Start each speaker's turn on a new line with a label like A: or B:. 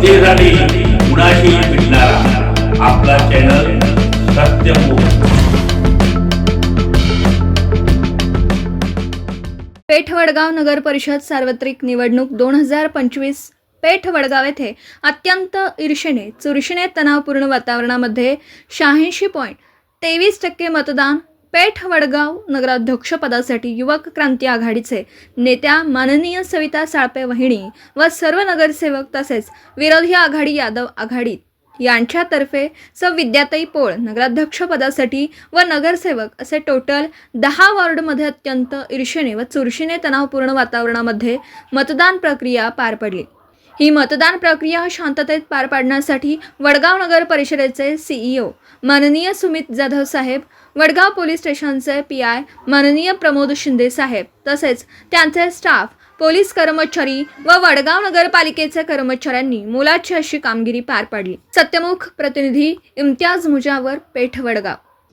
A: जनतेसाठी कुणाशी भेटणारा आपला चॅनल सत्यमुख
B: पेठ वडगाव नगर परिषद सार्वत्रिक निवडणूक दोन हजार पंचवीस पेठ वडगाव येथे अत्यंत ईर्षेने चुरशीने तणावपूर्ण वातावरणामध्ये शहाऐंशी पॉईंट तेवीस टक्के मतदान पेठ वडगाव नगराध्यक्षपदासाठी युवक क्रांती आघाडीचे नेत्या माननीय सविता साळपे वहिणी व सर्व नगरसेवक तसेच विरोधी आघाडी यादव आघाडीत यांच्यातर्फे स विद्याताई पोळ नगराध्यक्षपदासाठी व नगरसेवक असे टोटल दहा वॉर्डमध्ये अत्यंत ईर्षेने व चुरशीने तणावपूर्ण वातावरणामध्ये मतदान प्रक्रिया पार पडली. ही मतदान प्रक्रिया शांततेत पार पाडण्यासाठी वडगाव नगर परिषदेचे सीईओ माननीय सुमित जाधव साहेब वडगाव पोलीस स्टेशनचे पी आय माननीय प्रमोद शिंदे साहेब तसेच त्यांचे स्टाफ पोलीस कर्मचारी व वडगाव नगरपालिकेच्या कर्मचाऱ्यांनी मोलाची अशी कामगिरी पार पाडली. सत्यमुख प्रतिनिधी इम्तियाज मुजावर पेठ वडगाव.